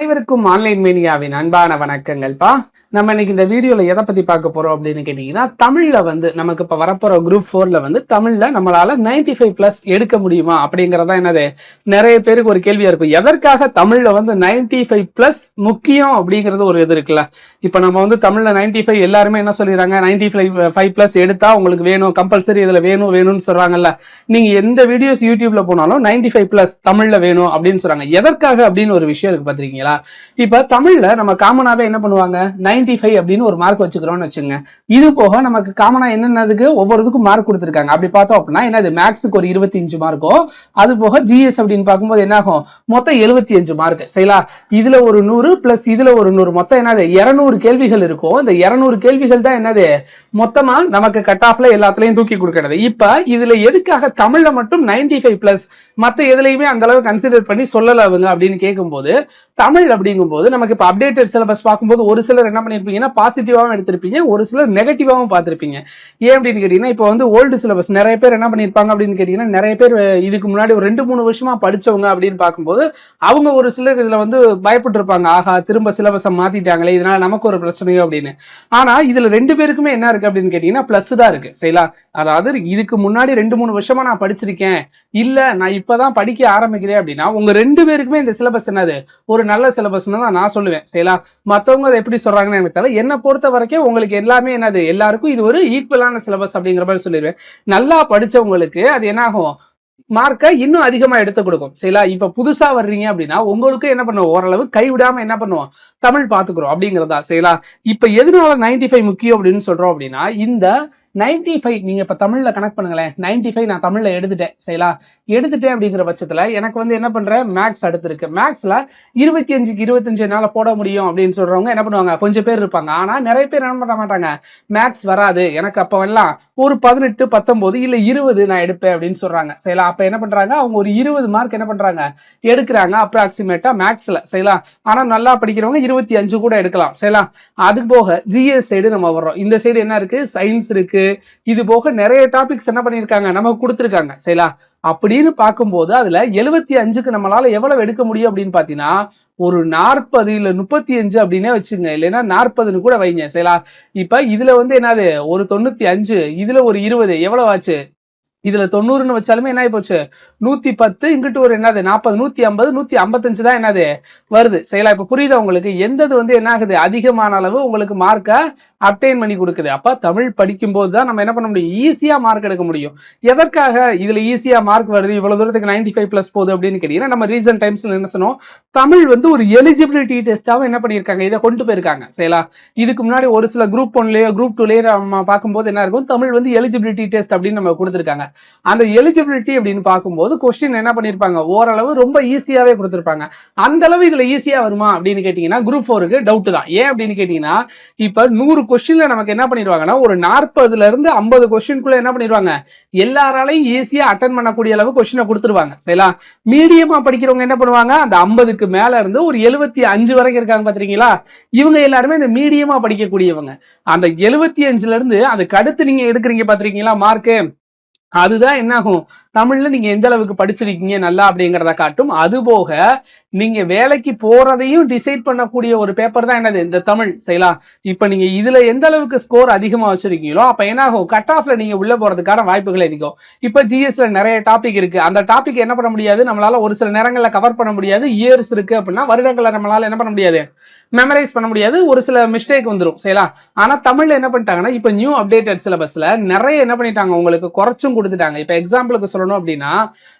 அனைவருக்கும் ஆன்லைன் மீடியாவின் அன்பான வணக்கங்கள்ப்பா. நம்ம இன்னைக்கு இந்த வீடியோல எதை பத்தி பார்க்க போறோம் அப்படின்னு கேட்டீங்கன்னா தமிழ்ல வந்து நமக்கு இப்ப வரப்போற குரூப் ஃபோர்ல வந்து தமிழ்ல நம்மளால 95 ஃபைவ் பிளஸ் எடுக்க முடியுமா அப்படிங்கறதா என்னது? நிறைய பேருக்கு ஒரு கேள்வியா இருக்கும். எதற்காக தமிழ்ல வந்து 95 ஃபைவ் பிளஸ் முக்கியம் அப்படிங்கிறது ஒரு இது இருக்குல்ல? இப்ப நம்ம வந்து தமிழ்ல 95 ஃபைவ் எல்லாருமே என்ன சொல்லிடுறாங்க? 95 ஃபைவ் ஃபைவ் பிளஸ் எடுத்தா உங்களுக்கு வேணும் கம்பல்சரி இதுல வேணும் வேணும்னு சொல்றாங்கல்ல. நீங்க எந்த வீடியோஸ் யூடியூப்ல போனாலும் 95 ஃபைவ் பிளஸ் தமிழ்ல வேணும் அப்படின்னு சொல்றாங்க. எதற்காக அப்படின்னு ஒரு விஷயம் இருக்கு சரிங்களா இப்ப தமிழ்ல நம்ம காமனாவே என்ன பண்ணுவாங்க? 95 ஃபைவ் அப்படின்னு ஒரு மார்க் வச்சுக்கிறோம்னு வச்சுங்க. இது போக நமக்கு காமனா என்னென்னதுக்கு ஒவ்வொரு இதுக்கும் மார்க் கொடுத்துருக்காங்க. அப்படி பார்த்தோம் அப்படின்னா என்னது? மேக்ஸுக்கு ஒரு இருபத்தி அஞ்சு மார்க்கோ அது போக ஜிஎஸ் அப்படின்னு பார்க்கும்போது என்னாகும்? மொத்தம் எழுபத்தி அஞ்சு மார்க் சரிங்களா? இதுல ஒரு நூறு பிளஸ் இதுல ஒரு நூறு. மொத்தம் என்னது? இருநூறு கேள்விகள் இருக்கும் இந்த இருநூறு கேள்விகள் தான் என்னது? மொத்தமா நமக்கு கட் ஆஃப்ல எல்லாத்துலயும் தூக்கி கொடுக்கறது. இப்ப இதுல எதுக்காக தமிழ்ல மட்டும் 95 ஃபைவ் பிளஸ் மற்ற எதுலையுமே அந்த அளவு கன்சிடர் பண்ணி சொல்லல அவங்க அப்படின்னு கேட்கும்போது தமிழ் அப்படிங்கும்போது நமக்கு இப்போ அப்டேட்டட் சிலபஸ் பார்க்கும்போது ஒரு சிலர் என்ன பண்ணியிருப்பீங்கன்னா பாசிட்டிவாகவும் எடுத்திருப்பீங்க. ஒரு சிலர் நெகட்டிவாகவும் பார்த்துருப்பீங்க. ஏன் அப்படின்னு கேட்டிங்கன்னா இப்போ வந்து ஓல்டு சிலபஸ் நிறைய பேர் என்ன பண்ணியிருப்பாங்க அப்படின்னு கேட்டிங்கன்னா நிறைய பேர் இதுக்கு முன்னாடி ஒரு ரெண்டு மூணு வருஷமாக படிச்சவங்க அப்படின்னு பார்க்கும்போது அவங்க ஒரு சிலர் இதுல வந்து பயப்பட்டுருப்பாங்க. ஆஹா திரும்ப சிலபஸை மாத்திட்டாங்களே இதனால நமக்கு ஒரு பிரச்சனையோ அப்படின்னு. ஆனா இதுல ரெண்டு பேருக்குமே என்ன இருக்கு அப்படின்னு கேட்டீங்கன்னா ப்ளஸ் தான் இருக்கு. சரிங்களா? அதாவது இதுக்கு முன்னாடி ரெண்டு மூணு வருஷமா நான் படிச்சிருக்கேன். இல்ல நான் இப்பதான் படிக்க ஆரம்பிக்கிறேன் அப்படின்னா உங்க ரெண்டு பேருக்குமே இந்த சிலபஸ் என்னது? ஒரு நல்ல நல்ல சிலபஸ்னு தான் நான் சொல்லுவேன். சரிங்களா மற்றவங்க அதை எப்படி சொல்றாங்கன்னு எனக்கு தெரியல. என்னை பொறுத்த வரைக்கும் உங்களுக்கு எல்லாமே என்னது? எல்லாருக்கும் இது ஒரு ஈக்குவலான சிலபஸ் அப்படிங்கிற மாதிரி சொல்லிடுவேன். நல்லா படிச்சவங்களுக்கு அது என்ன ஆகும் மார்க்கை இன்னும் அதிகமாக எடுத்து கொடுக்கும். சரிங்களா இப்போ புதுசாக வர்றீங்க அப்படின்னா உங்களுக்கு என்ன பண்ணுவோம்? ஓரளவு கைவிடாமல் என்ன பண்ணுவோம்? தமிழ் பார்த்துக்குறோம் அப்படிங்கிறதா? சரிங்களா இப்போ எதனால 95 ஃபைவ் முக்கியம் அப்படின்னு சொல்கிறோம் அப்படின்னா இந்த 95 ஃபைவ் நீங்க இப்போ தமிழில் கனெக்ட் பண்ணுங்களேன். 95 ஃபைவ் நான் தமிழில் எடுத்துட்டேன் சரிங்களா? எடுத்துட்டேன் அப்படிங்கிற பட்சத்துல எனக்கு வந்து என்ன பண்றேன் மேக்ஸ் அடுத்து இருக்கு மேக்ஸ்ல இருபத்தி அஞ்சுக்கு இருபத்தஞ்சு என்னால் போட முடியும் அப்படின்னு சொல்றவங்க என்ன பண்ணுவாங்க? கொஞ்சம் பேர் இருப்பாங்க. ஆனா நிறைய பேர் என்ன பண்ண மாட்டாங்க? மேக்ஸ் வராது. எனக்கு அப்போ எல்லாம் ஒரு பதினெட்டு பத்தொம்போது இல்லை இருபது நான் எடுப்பேன் அப்படின்னு சொல்றாங்க. சரிங்களா? அப்ப என்ன பண்றாங்க? அவங்க ஒரு இருபது மார்க் என்ன பண்றாங்க? எடுக்கிறாங்க அப்ராக்சிமேட்டா மேக்ஸ்ல சரிங்களா? ஆனா நல்லா படிக்கிறவங்க இருபத்தி அஞ்சு கூட எடுக்கலாம். சரிங்களா? அது போக ஜிஎஸ் சைடு நம்ம வர்றோம். இந்த சைடு என்ன இருக்கு? சயின்ஸ் இருக்கு. இது போக நிறைய டாபிக்ஸ் என்ன பண்ணியிருக்காங்க? நமக்கு கொடுத்துருக்காங்க. சரிங்களா அப்படின்னு பார்க்கும்போது அதுல எழுபத்தி அஞ்சுக்கு நம்மளால எவ்வளவு எடுக்க முடியும் அப்படின்னு பாத்தீங்கன்னா ஒரு நாற்பது இல்ல முப்பத்தி அஞ்சு அப்படின்னே வச்சுங்க இல்லைன்னா நாற்பதுன்னு கூட வைங்க. சரிங்களா இப்ப இதுல வந்து என்னது? ஒரு தொண்ணூத்தி அஞ்சு இதுல ஒரு இருபது எவ்வளவு ஆச்சு? இதுல தொண்ணூறுன்னு வச்சாலுமே என்ன ஆகி போச்சு? நூத்தி பத்து இங்கிட்டு ஒரு என்னது? நாற்பது நூத்தி ஐம்பது நூத்தி ஐம்பத்தஞ்சு தான் என்னது? வருது. சரிங்களா? இப்ப புரியுதா உங்களுக்கு? எந்தது வந்து என்ன ஆகுது அதிகமான அளவு உங்களுக்கு மார்க்கை அப்டைன் பண்ணி கொடுக்குது. அப்ப தமிழ் படிக்கும்போது தான் நம்ம என்ன பண்ண முடியும்? ஈஸியா மார்க் எடுக்க முடியும். எதற்காக இதுல ஈஸியா மார்க் வருது? இவ்வளவு தூரத்துக்கு 95 ஃபைவ் பிளஸ் போகுது அப்படின்னு கேட்டீங்கன்னா நம்ம ரீசன்ட் டைம்ஸ்ல என்ன சொன்னோம்? தமிழ் வந்து ஒரு எலிஜிபிலிட்டி டெஸ்டாவும் என்ன பண்ணியிருக்காங்க? இதை கொண்டு போயிருக்காங்க. சரிங்களா? இதுக்கு முன்னாடி ஒரு சில குரூப் ஒன்லயோ குரூப் டூலயோ நம்ம பார்க்கும்போது என்ன இருக்கும்? தமிழ் வந்து எலிஜிபிலிட்டி டெஸ்ட் அப்படின்னு நம்ம கொடுத்துருக்காங்க. அந்த எலிஜிபிலிட்டி அப்படின்னு பார்க்கும்போது கொஸ்டின் என்ன பண்ணியிருப்பாங்க ஓரளவு ரொம்ப ஈஸியாவே கொடுத்துருப்பாங்க. அந்த அளவு இதுல ஈஸியா வருமா அப்படின்னு கேட்டிங்கன்னா குரூப் ஃபோருக்கு டவுட்டு தான். ஏன் அப்படின்னு கேட்டீங்கன்னா இப்ப நூறு கொஸ்டினில் நமக்கு என்ன பண்ணிடுவாங்கன்னா ஒரு நாற்பதுல இருந்து ஐம்பது கொஸ்டின்குள்ளே என்ன பண்ணிடுவாங்க? எல்லாராலையும் ஈஸியாக அட்டன் பண்ணக்கூடிய அளவு கொஸ்டினை கொடுத்துருவாங்க. சரிங்களா? மீடியமா படிக்கிறவங்க என்ன பண்ணுவாங்க? அந்த ஐம்பதுக்கு மேல இருந்து ஒரு எழுபத்தி அஞ்சு வரைக்கும் இருக்காங்க பார்த்துருக்கீங்களா? இவங்க எல்லாருமே இந்த மீடியமா படிக்கக்கூடியவங்க. அந்த எழுபத்தி அஞ்சுல இருந்து அதுக்கு அடுத்து நீங்க எடுக்கிறீங்க பார்த்துருக்கீங்களா? மார்க்கு அதுதான் என்ன ஆகும் தமிழ்ல நீங்க எந்த அளவுக்கு படிச்சிருக்கீங்க நல்லா அப்படிங்கிறத காட்டும். அது போக நீங்க வேலைக்கு போறதையும் டிசைட் பண்ணக்கூடிய ஒரு பேப்பர் தான் என்னது? இந்த தமிழ் சரிங்களா? இப்ப நீங்க இதுல எந்த அளவுக்கு ஸ்கோர் அதிகமா வச்சிருக்கீங்களோ அப்ப என்ன ஆகும் கட் ஆஃப்ல நீங்க உள்ள போறதுக்கான வாய்ப்புகள் அதிகம். இப்ப ஜிஎஸ்ல நிறைய டாபிக் இருக்கு. அந்த டாபிக் என்ன பண்ண முடியாது? நம்மளால ஒரு சில நேரங்களில் கவர் பண்ண முடியாது. இயர்ஸ் இருக்கு அப்படின்னா வருடங்களை நம்மளால என்ன பண்ண முடியாது? மெமரைஸ் பண்ண முடியாது. ஒரு சில மிஸ்டேக் வந்துடும் சரிங்களா? ஆனா தமிழ்ல என்ன பண்ணிட்டாங்கன்னா இப்ப நியூ அப்டேட்டட் சிலபஸ்ல நிறைய என்ன பண்ணிட்டாங்க? உங்களுக்கு குறைச்சும் கொடுத்துட்டாங்க. இப்ப எக்ஸாம்பிளுக்கு சொல்லணும் அப்படின்னா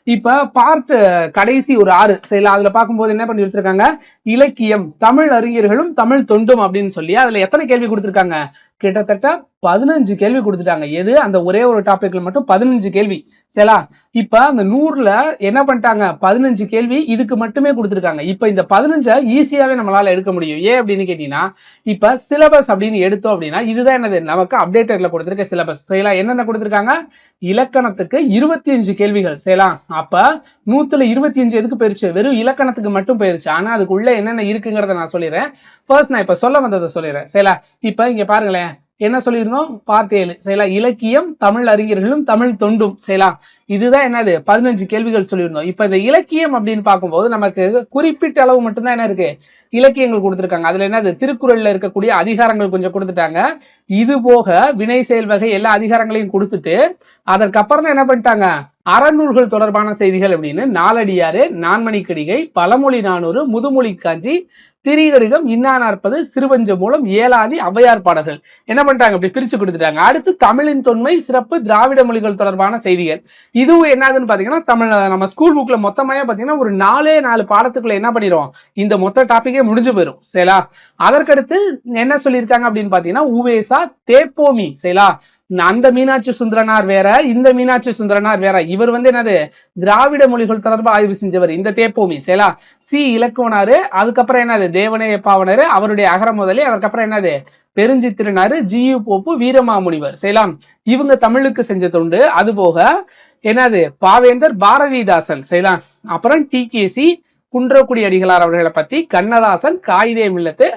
இப்ப பார்ட் கடைசி ஒரு ஆறு சரிங்களா அதுல பார்க்கும்போது என்ன பண்ணி வச்சிருக்காங்க இலக்கியம் தமிழ் அறிஞர்களும் தமிழ் தொண்டும் அப்படின்னு சொல்லி அதுல எத்தனை கேள்வி கொடுத்திருக்காங்க? கிட்டத்தட்ட பதினஞ்சு கேள்வி கொடுத்துட்டாங்க. எது? அந்த ஒரே ஒரு டாபிக்ல மட்டும் பதினஞ்சு கேள்வி. சரியா இப்ப அந்த நூறுல என்ன பண்ணிட்டாங்க? பதினஞ்சு கேள்வி இதுக்கு மட்டுமே கொடுத்துருக்காங்க. இப்ப இந்த பதினஞ்சை ஈஸியாவே நம்மளால எடுக்க முடியும். ஏன் அப்படின்னு கேட்டீங்கன்னா இப்ப சிலபஸ் அப்படின்னு எடுத்தோம் அப்படின்னா இதுதான் என்னது? நமக்கு அப்டேட்டட்ல கொடுத்துருக்க சிலபஸ் சரியா என்னென்ன கொடுத்துருக்காங்க? இலக்கணத்துக்கு இருபத்தி அஞ்சு கேள்விகள். சரியா அப்ப நூத்துல இருபத்தி அஞ்சு எதுக்கு போயிருச்சு? வெறும் இலக்கணத்துக்கு மட்டும் போயிருச்சு. ஆனா அதுக்குள்ள என்னென்ன இருக்குங்கிறத நான் சொல்லிடுறேன். ஃபர்ஸ்ட் நான் இப்ப சொல்ல வந்ததை சொல்லிடுறேன். சரிங்களா இப்ப இங்க பாருங்களேன். என்ன சொல்லியிருந்தோம்? பார்த்தேழு ஏழு. இலக்கியம் தமிழ் அறிஞர்களும் தமிழ் தொண்டும். சரிங்களா இதுதான் என்னது? பதினஞ்சு கேள்விகள் சொல்லியிருந்தோம். இப்ப இந்த இலக்கியம் அப்படின்னு பார்க்கும்போது நமக்கு குறிப்பிட்ட அளவு மட்டும்தான் என்ன இருக்கு? இலக்கியங்கள் கொடுத்துருக்காங்க. அதுல என்னது? திருக்குறள்ல இருக்கக்கூடிய அதிகாரங்கள் கொஞ்சம் கொடுத்துட்டாங்க. இது போக வினை செயல் வகை எல்லா அதிகாரங்களையும் கொடுத்துட்டு அதற்கப்புறம் தான் என்ன பண்ணிட்டாங்க? அறநூல்கள் தொடர்பான செய்திகள் அப்படின்னு நாலடியாறு நான்மணிக்கடிகை பழமொழி நானூறு முதுமொழி காஞ்சி திரிகடுகம் இன்னா நாற்பது சிறுவஞ்ச மூலம் ஏலாதி ஔவையார் பாடல்கள். என்ன பண்ணிட்டாங்க அப்படி பிரிச்சு கொடுத்துட்டாங்க. அடுத்து தமிழின் தொன்மை சிறப்பு திராவிட மொழிகள் தொடர்பான செய்திகள். இதுவும் என்னதுன்னு பாத்தீங்கன்னா தமிழ் நம்ம ஸ்கூல் புக்ல மொத்தமாவே பாத்தீங்கன்னா ஒரு நாலே நாலு பாடத்துக்குள்ள என்ன பண்ணிடுவோம்? இந்த மொத்த டாபிக்கே முடிஞ்சு போயிடும் சரிங்களா அதற்கடுத்து என்ன சொல்லியிருக்காங்க அப்படின்னு பாத்தீங்கன்னா உவேசா தேப்போமி. சரிங்களா அந்த மீனாட்சி சுந்தரனார் வேற இந்த மீனாட்சி சுந்தரனார் வேற. இவர் வந்து என்னது? திராவிட மொழிகள் தொடர்பா ஆய்வு செஞ்சவர். இந்த தேப்போமி சேலா சி இலக்குவனாரு அதுக்கப்புறம் என்னது? தேவனைய பாவனரு அவருடைய அகர முதலி அதுக்கப்புறம் என்னது? Perunchithiranar G U Pope Veeramamunivar சேலாம் இவங்க தமிழுக்கு செஞ்ச தொண்டு அது போக என்னது? பாவேந்தர் பாரதிதாசன் சேலாம் அப்புறம் டி கேசி குன்றக்குடி அடிகளார் அவர்களை பத்தி கண்ணதாசன் காயிதே மில்லத்து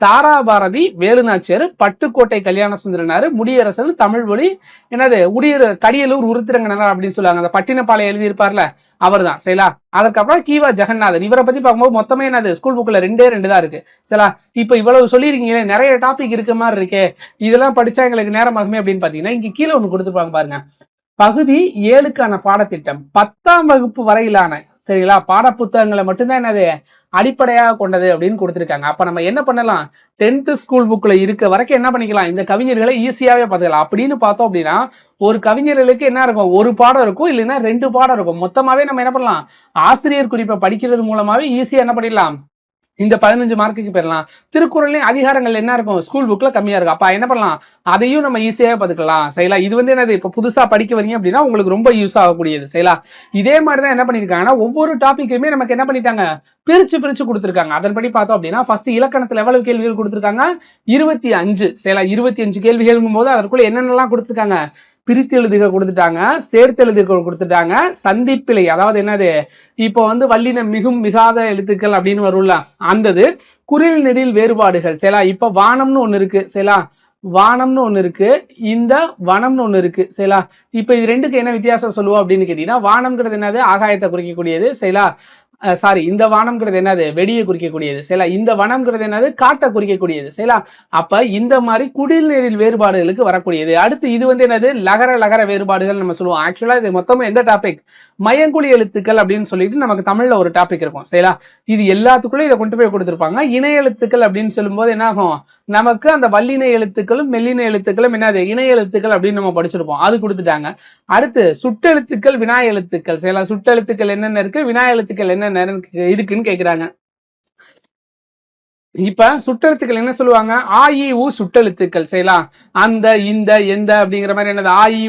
தாராபாரதி வேலுநாச்சியார் பட்டுக்கோட்டை கல்யாண சுந்தரனார் முடியரசன் தமிழ் மொழி என்னது உடியூர் கடியலூர் உருத்திரங்கனார் அப்படின்னு சொல்லுவாங்க. அந்த பட்டினப்பாலை எழுதியிருப்பார்ல அவர் தான் சரிங்களா அதுக்கப்புறம் கீவா ஜெகநாதன். இவரை பத்தி பார்க்கும்போது மொத்தமே என்னது ஸ்கூல் புக்ல ரெண்டே ரெண்டு தான் இருக்கு. சரிங்களா இப்போ இவ்வளவு சொல்லியிருக்கீங்களே நிறைய டாபிக் இருக்க மாதிரி இருக்கே. இதெல்லாம் படிச்சா எங்களுக்கு நேரம் ஆகுமே அப்படின்னு பார்த்தீங்கன்னா இங்கே கீழே ஒன்று கொடுத்துருப்பாங்க பாருங்க. பகுதி ஏழுக்கான பாடத்திட்டம் பத்தாம் வகுப்பு வரையிலான சரிங்களா? பாடப்புத்தகங்களை மட்டும்தான் என்னது? அடிப்படையாக கொண்டது அப்படின்னு கொடுத்துருக்காங்க. அப்ப நம்ம என்ன பண்ணலாம்? டென்த்து ஸ்கூல் புக்ல இருக்க வரைக்கும் என்ன பண்ணிக்கலாம்? இந்த கவிஞர்களை ஈஸியாவே பார்த்துக்கலாம். அப்படின்னு பார்த்தோம் அப்படின்னா ஒரு கவிஞர்களுக்கு என்ன இருக்கும்? ஒரு பாடம் இருக்கும் இல்லைன்னா ரெண்டு பாடம் இருக்கும். மொத்தமாவே நம்ம என்ன பண்ணலாம்? ஆசிரியர் குறிப்பை படிக்கிறது மூலமாவே ஈஸியா என்ன பண்ணிடலாம்? இந்த பதினஞ்சு மார்க்குக்கு பெறலாம் திருக்குறள்லயும் அதிகாரங்கள் என்ன இருக்கும்? ஸ்கூல் புக்ல கம்மியா இருக்கும் அப்போ என்ன பண்ணலாம்? அதையும் நம்ம ஈஸியாவே பார்த்துக்கலாம். சரிங்களா இது வந்து என்னது? இப்போ புதுசா படிக்க வரீங்க அப்படின்னா உங்களுக்கு ரொம்ப யூஸ் ஆகக்கூடியது. சரிங்களா இதே மாதிரி தான் என்ன பண்ணியிருக்காங்கன்னா ஒவ்வொரு டாப்பிக்குமே நமக்கு என்ன பண்ணிட்டாங்க? பிரிச்சு பிரிச்சு கொடுத்துருக்காங்க. அதன்படி பார்த்தோம் அப்படின்னா ஃபர்ஸ்ட் இலக்கணத்துல எவ்வளவு கேள்விகள் கொடுத்துருக்காங்க? இருபத்தி அஞ்சு. சரிங்களா இருபத்தி அஞ்சு கேள்விகள்ங்கும் போது அதற்குள்ள என்னென்னலாம் கொடுத்துருக்காங்க? பிரித்து எழுதுக கொடுத்துட்டாங்க சேர்த்து எழுதுக கொடுத்துட்டாங்க சந்திப்பிலை. அதாவது என்னது? இப்போ வந்து வல்லினம் மிகும் மிகாத எழுத்துக்கள் அப்படின்னு வரும்ல அந்தது. குரில் நெடில் வேறுபாடுகள். சரியா இப்போ வானம்னு ஒன்று இருக்கு சரியா வானம்னு ஒன்று இருக்கு இந்த வனம்னு ஒன்று இருக்கு சரியா இப்போ இது ரெண்டுக்கு என்ன வித்தியாசம் சொல்லுவோம் அப்படின்னு கேட்டீங்கன்னா வானம்ங்கிறது என்னது? ஆகாயத்தை குறிக்கக்கூடியது சரியா சாரி இந்த வானம்ங்கிறது என்னது? வெடியை குறிக்கக்கூடியது. சரிங்களா இந்த வனம்ங்கிறது என்னது? காட்டை குறிக்கக்கூடியது. சரிங்களா அப்ப இந்த மாதிரி குடிநீரில் வேறுபாடுகளுக்கு வரக்கூடியது. அடுத்து இது வந்து என்னது? லகர லகர வேறுபாடுகள் நம்ம சொல்லுவோம். ஆக்சுவலா இது மொத்தமும் எந்த டாபிக் மயங்குழி எழுத்துக்கள் அப்படின்னு சொல்லிட்டு நமக்கு தமிழ்ல ஒரு டாபிக் இருக்கும். சரிங்களா இது எல்லாத்துக்குள்ளயும் இதை கொண்டு போய் கொடுத்துருப்பாங்க. இணைய எழுத்துக்கள் அப்படின்னு சொல்லும்போது என்ன ஆகும்? நமக்கு அந்த வல்லின எழுத்துக்களும் மெல்லின எழுத்துக்களும் என்னது? இணைய எழுத்துக்கள் அப்படின்னு நம்ம படிச்சிருப்போம். அது கொடுத்துட்டாங்க. அடுத்து சுட்டெழுத்துக்கள் வினாய எழுத்துக்கள். சரிங்களா சுட்டெழுத்துக்கள் என்னென்ன இருக்கு? வினாய எழுத்துக்கள் என்ன நேரம் இருக்குன்னு கேக்குறாங்க. இப்ப சுட்டெழுத்துக்கள் என்ன சொல்லுவாங்க? ஆ இ சுட்டெழுத்துக்கள் செய்யலாம் அந்த இந்த எந்த அப்படிங்கிற மாதிரி என்னது? ஆ இ